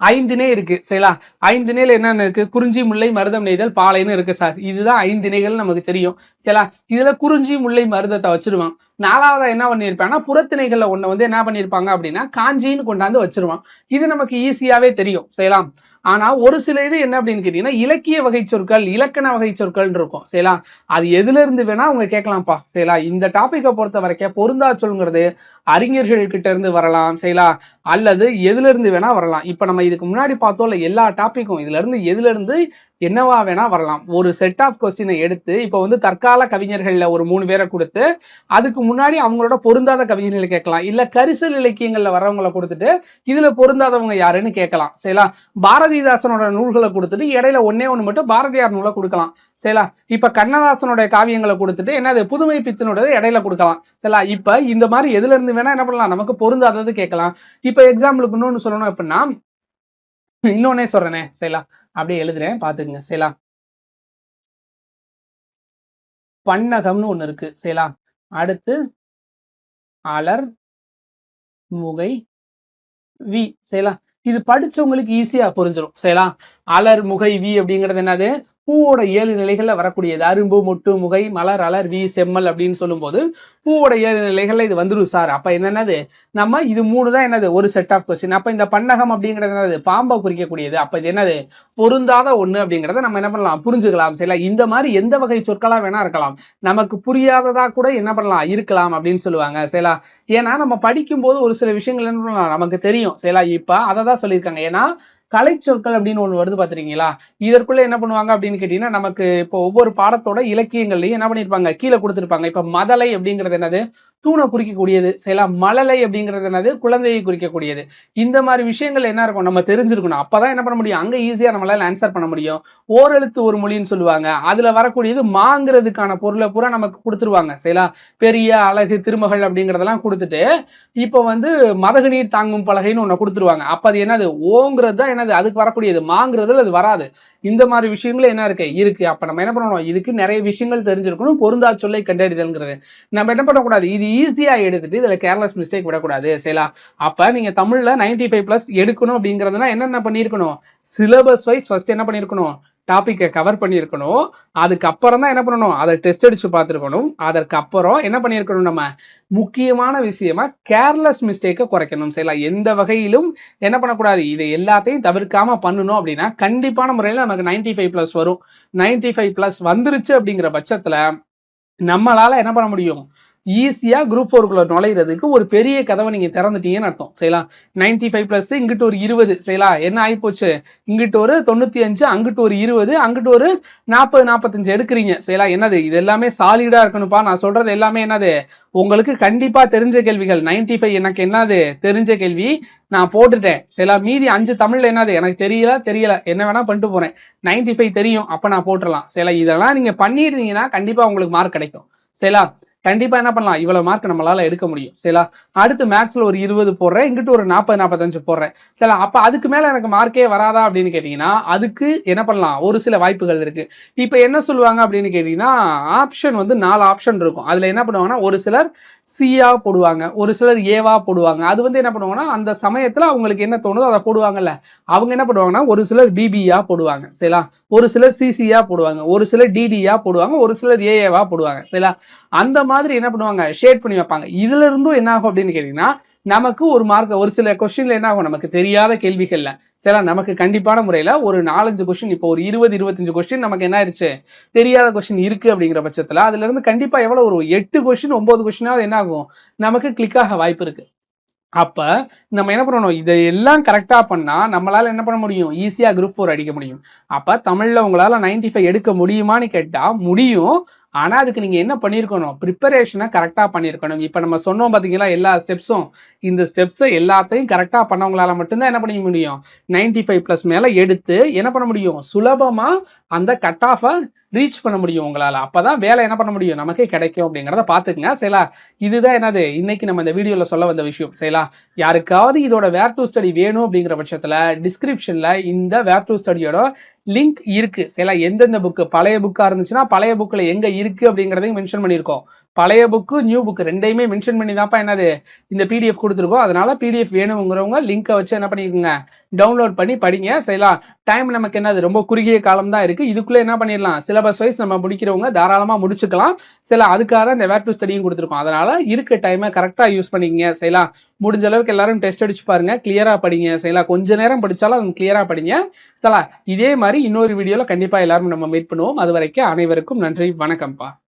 ஐந்திணை இருக்கு சரிங்களா? ஐந்திணையில என்னென்ன இருக்கு? குறிஞ்சி முல்லை மருதம் நெய்தல் பாலைன்னு இருக்கு சார். இதுதான் ஐந்திணைகள் நமக்கு தெரியும் சரிங்களா? இதுல குறிஞ்சி முல்லை மருதத்தை வச்சிருவான். நாலாவதா என்ன பண்ணியிருப்பாங்கன்னா புறத்திணைகள்ல ஒண்ணு வந்து என்ன பண்ணியிருப்பாங்க அப்படின்னா காஞ்சின்னு கொண்டாந்து வச்சிருவான். இது நமக்கு ஈஸியாவே தெரியும் செய்யலாம் ஆனா ஒரு சில இது என்ன அப்படின்னு கேட்டீங்கன்னா இலக்கிய வகை சொற்கள் இலக்கண வகை சொற்கள் இருக்கும் செய்யலாம் அது எதுல இருந்து வேணா அவங்க கேட்கலாம்ப்பா செய்யலாம் இந்த டாபிக்கை பொறுத்த வரைக்கும் பொருந்தா சொல்ங்கிறது அறிஞர்கள் கிட்ட இருந்து வரலாம் சரிங்களா அல்லது எதுல இருந்து வேணா வரலாம். இப்ப நம்ம இதுக்கு முன்னாடி பார்த்தோம்ல எல்லா டாபிக்கும் இதுல இருந்து எதுல இருந்து என்னவா வேணா வரலாம். ஒரு செட் ஆஃப் கொஸ்டினை எடுத்து இப்போ வந்து தற்கால கவிஞர்கள்ல ஒரு மூணு பேரை கொடுத்து அதுக்கு முன்னாடி அவங்களோட பொருந்தாத கவிஞர்களை கேட்கலாம். இல்ல கரிசல் இலக்கியங்கள்ல வரவங்களை கொடுத்துட்டு இதுல பொருந்தாதவங்க யாருன்னு கேட்கலாம். சரிங்களா பாரதிதாசனோட நூல்களை கொடுத்துட்டு இடையில ஒன்னே ஒன்று மட்டும் பாரதியார் நூலை கொடுக்கலாம். சரிங்களா இப்ப கண்ணதாசனுடைய காவியங்களை கொடுத்துட்டு என்னது? புதுமை பித்தனோட இடையில கொடுக்கலாம். சரிங்களா இப்ப இந்த மாதிரி எதுல இருந்து வேணா என்ன பண்ணலாம்? நமக்கு பொருந்தாதது கேட்கலாம். இப்போ எக்ஸாம்பிளுக்கு இன்னொன்று சொல்லணும் அப்படின்னா இன்னொன்னே சொல்றேனே சரிங்களா அப்படியே எழுதுறேன் பாத்துக்குங்க சரிங்களா பன்னகம்னு ஒன்று இருக்கு சரிங்களா அடுத்து அலர் முகை வி சரிங்களா இது படிச்சவங்களுக்கு ஈஸியா புரிஞ்சிடும் சரிங்களா அலர் முகை வி அப்படிங்கிறது என்னது? பூவோட ஏழு நிலைகளில் வரக்கூடியது. அரும்பு முட்டு முகை மலர் அலர் வி செம்மல் அப்படின்னு சொல்லும்போது பூவோட ஏழு நிலைகளில் இது வந்துடும் சார் அப்போ என்னென்னது நம்ம இது மூணு தான் என்னது? ஒரு செட் ஆஃப் கொஸ்டின் அப்போ இந்த பன்னகம் அப்படிங்கிறது என்னது? பாம்பை குறிக்கக்கூடியது. அப்போ இது என்னது? பொருந்தாத ஒண்ணு அப்படிங்கிறத நம்ம என்ன பண்ணலாம்? புரிஞ்சுக்கலாம். சரிங்களா இந்த மாதிரி எந்த வகை சொற்களா வேணா இருக்கலாம். நமக்கு புரியாததா கூட என்ன பண்ணலாம்? இருக்கலாம் அப்படின்னு சொல்லுவாங்க. சரிங்களா ஏன்னா நம்ம படிக்கும் போது ஒரு சில விஷயங்கள் என்ன பண்ணலாம்? நமக்கு தெரியும். சரிங்களா இப்ப அதை தான் சொல்லியிருக்காங்க. ஏன்னா கலை சொற்கள் அப்படின்னு ஒன்று வருது பார்த்துருக்கீங்களா இதற்குள்ள என்ன பண்ணுவாங்க அப்படின்னு கேட்டீங்கன்னா நமக்கு இப்போ ஒவ்வொரு பாடத்தோட இலக்கியங்கள்லையும் என்ன பண்ணியிருப்பாங்க கீழே கொடுத்துருப்பாங்க. இப்போ மதலை அப்படிங்கிறது என்னது? தூணை குறிக்கக்கூடியது சில மழலை அப்படிங்கிறது என்னது? குழந்தையை குறிக்கக்கூடியது. இந்த மாதிரி விஷயங்கள் என்ன இருக்கும்? நம்ம தெரிஞ்சிருக்கணும். அப்பதான் என்ன பண்ண முடியும்? அங்க ஈஸியா நம்மளால ஆன்சர் பண்ண முடியும். ஓரெழுத்து ஒரு மொழின்னு சொல்லுவாங்க. அதுல வரக்கூடியது மாங்கிறதுக்கான பொருளை பூரா நமக்கு கொடுத்துருவாங்க. சரிங்களா பெரிய அழகு திருமகள் அப்படிங்கிறதெல்லாம் கொடுத்துட்டு இப்போ வந்து மதகு நீர் தாங்கும் பலகைன்னு ஒன்று கொடுத்துருவாங்க. அப்ப அது என்னது? ஓங்கிறது தான் என்னது? அதுக்கு வரக்கூடியது. மாங்கிறதுல அது வராது. இந்த மாதிரி விஷயங்கள் என்ன இருக்கு? இருக்கு. அப்ப நம்ம என்ன பண்ணணும்? இதுக்கு நிறைய விஷயங்கள் தெரிஞ்சிருக்கணும். பொருந்தா சொல்லை கண்டறிதல்ங்கிறது. நம்ம என்ன பண்ணக்கூடாது? இது ஈஸியா எடுத்துட்டு இதுல கேர்லெஸ் மிஸ்டேக் விடக்கூடாது. சரிங்களா அப்ப நீங்க தமிழ்ல நைன்டி ஃபைவ் பிளஸ் எடுக்கணும் அப்படிங்கறதுனா என்னென்ன பண்ணியிருக்கணும்? சிலபஸ் வைஸ் ஃபர்ஸ்ட் என்ன பண்ணியிருக்கணும்? டாப்பிக்கை கவர் பண்ணியிருக்கணும். அதுக்கப்புறம் தான் என்ன பண்ணணும்? அதை டெஸ்ட் அடிச்சு பார்த்துருக்கணும். அதற்கப்புறம் என்ன பண்ணியிருக்கணும் நம்ம? முக்கியமான விஷயமா கேர்லெஸ் மிஸ்டேக்கை குறைக்கணும். சரிங்களா? எந்த வகையிலும் என்ன பண்ணக்கூடாது. இதை எல்லாத்தையும் தவிர்க்காம பண்ணணும் அப்படின்னா கண்டிப்பான முறையில் நமக்கு நைன்டி ஃபைவ் ப்ளஸ் வரும். நைன்டி ஃபைவ் ப்ளஸ் வந்துருச்சு அப்படிங்கிற பட்சத்தில் நம்மளால என்ன பண்ண முடியும்? ஈஸியாக குரூப் ஃபோருக்குள்ளே நுழையிறதுக்கு ஒரு பெரிய கதவை நீங்கள் திறந்துட்டீங்கன்னு அர்த்தம். சரிங்களா? நைன்டி ஃபைவ் ப்ளஸ் இங்கிட்டு ஒரு இருபது. சரிங்களா? என்ன ஆகிப்போச்சு இங்கிட்டு ஒரு தொண்ணூற்றி அஞ்சு அங்கிட்டு ஒரு இருபது அங்கிட்டு ஒரு நாற்பது நாற்பத்தஞ்சு எடுக்கிறீங்க. சரிங்களா? என்னது? இது எல்லாமே சாலிடாக இருக்கணும்ப்பா. நான் சொல்கிறது எல்லாமே என்னது? உங்களுக்கு கண்டிப்பாக தெரிஞ்ச கேள்விகள். நைன்டி ஃபைவ் எனக்கு என்னது? தெரிஞ்ச கேள்வி நான் போட்டுட்டேன். சில மீதி அஞ்சு தமிழில் என்னது? எனக்கு தெரியல தெரியல. என்ன வேணால் பண்ணிட்டு போகிறேன் நைன்டி ஃபைவ் தெரியும். அப்போ நான் போட்டுடலாம் சில இதெல்லாம் நீங்கள் பண்ணிடுறீங்கன்னா கண்டிப்பாக உங்களுக்கு மார்க் கிடைக்கும். சரிங்களா? கண்டிப்பா என்ன பண்ணலாம்? இவ்வளவு மார்க் நம்மளால எடுக்க முடியும். சரிங்களா? அடுத்து மேக்ஸ்ல ஒரு இருபது போடுறேன். இங்கிட்டு ஒரு நாற்பது நாற்பத்தஞ்சு போடுறேன். சரி அப்ப அதுக்கு மேல எனக்கு மார்க்கே வராதா அப்படின்னு கேட்டீங்கன்னா அதுக்கு என்ன பண்ணலாம்? ஒரு சில வாய்ப்புகள் இருக்கு. இப்ப என்ன சொல்லுவாங்க அப்படின்னு கேட்டீங்கன்னா ஆப்ஷன் வந்து நாலு ஆப்ஷன் இருக்கும். அதுல என்ன பண்ணுவாங்கன்னா ஒரு சிலர் சியா போடுவாங்க. ஒரு சிலர் ஏவா போடுவாங்க. அது வந்து என்ன பண்ணுவாங்கன்னா அந்த சமயத்தில் அவங்களுக்கு என்ன தோணுதோ அதை போடுவாங்கல்ல. அவங்க என்ன பண்ணுவாங்கன்னா ஒரு சிலர் பிபியா போடுவாங்க. சரிங்களா ஒரு சிலர் சிசியா போடுவாங்க. ஒரு சிலர் டிடியா போடுவாங்க. ஒரு சிலர் ஏஏவா போடுவாங்க. சரிங்களா அந்த மாதிரி என்ன பண்ணுவாங்க? ஷேட் பண்ணி வைப்பாங்க. இதுல இருந்தும் என்ன ஆகும் அப்படின்னு கேட்டீங்கன்னா நமக்கு ஒரு மார்க் ஒரு சில கொஸ்டின்ல என்ன ஆகும்? நமக்கு தெரியாத கேள்விகள்ல. சில நமக்கு கண்டிப்பான முறையில ஒரு நாலஞ்சு கொஸ்டின் இப்போ ஒரு இருபது இருபத்தஞ்சு கொஸ்டின் நமக்கு என்ன ஆயிடுச்சு தெரியாத கொஸ்டின் இருக்கு அப்படிங்கிற பட்சத்துல அதுல இருந்து கண்டிப்பா எவ்வளவு? ஒரு எட்டு கொஸ்டின் ஒன்பது கொஸ்டினாவது என்ன ஆகும்? நமக்கு கிளிக் ஆக வாய்ப்பு இருக்கு. அப்ப நம்ம என்ன பண்ணணும்? இதையெல்லாம் கரெக்டா பண்ணா நம்மளால என்ன பண்ண முடியும்? ஈஸியா குரூப் ஃபோர் அடிக்க முடியும். அப்ப தமிழ்ல உங்களால 95 ஃபைவ் எடுக்க முடியுமான்னு கேட்டா முடியும். ஆனால் அதுக்கு நீங்கள் என்ன பண்ணியிருக்கணும் ப்ரிப்பரேஷனை கரெக்டாக பண்ணியிருக்கணும் இப்போ நம்ம சொன்னோம் பார்த்தீங்களா எல்லா ஸ்டெப்ஸும் இந்த ஸ்டெப்ஸை எல்லாத்தையும் கரெக்டாக பண்ணவங்களால மட்டும்தான் என்ன பண்ண முடியும்? 95 ஃபைவ் ப்ளஸ் மேலே எடுத்து என்ன பண்ண முடியும்? சுலபமாக அந்த கட் ஆஃபை ரீச் பண்ண முடியும் உங்களால். அப்போ தான் வேலை என்ன பண்ண முடியும்? நமக்கே கிடைக்கும் அப்படிங்கிறத பார்த்துக்குங்க சரிலா? இதுதான் என்னது? இன்னைக்கு நம்ம இந்த வீடியோவில் சொல்ல வந்த விஷயம். சரிலா? யாருக்காவது இதோட வேர் டு ஸ்டடி வேணும் அப்படிங்கிற பட்சத்தில் டிஸ்கிரிப்ஷனில் இந்த வேர் டு ஸ்டடியோட லிங்க் இருக்குது சரிலா? எந்தெந்த புக்கு பழைய புக்காக இருந்துச்சுன்னா பழைய புக்கில் எங்கே இருக்கு அப்படிங்கிறதையும் மென்ஷன் பண்ணியிருக்கோம். பழைய புக்கு நியூ புக்கு ரெண்டையுமே மென்ஷன் பண்ணி தான்ப்பா என்னது இந்த பிடிஎஃப் கொடுத்துருக்கோம் அதனால பிடிஎஃப் வேணுங்கிறவங்க லிங்கை வச்சு என்ன பண்ணிக்கோங்க டவுன்லோட் பண்ணி படிங்க செய்யலாம். டைம் நமக்கு என்னது ரொம்ப குறுகிய காலம் தான் இருக்கு. இதுக்குள்ளே என்ன பண்ணிடலாம் சிலபஸ் வைஸ் நம்ம முடிக்கிறவங்க தாராளமாக முடிச்சுக்கலாம். சில அதுக்காக தான் இந்த வேர் டு ஸ்டடியும் கொடுத்துருக்கோம். அதனால இருக்க டைமை கரெக்டாக யூஸ் பண்ணிக்கங்க செய்யலாம். முடிஞ்ச அளவுக்கு எல்லாரும் டெஸ்ட் அடிச்சு பாருங்க கிளியரா படிங்க செய்யலாம். கொஞ்ச நேரம் படிச்சாலும் கிளியரா படிங்க சலா இதே மாதிரி இன்னொரு வீடியோல கண்டிப்பா எல்லாரும் நம்ம மீட் பண்ணுவோம். அது வரைக்கும் அனைவருக்கும் நன்றி வணக்கம்ப்பா.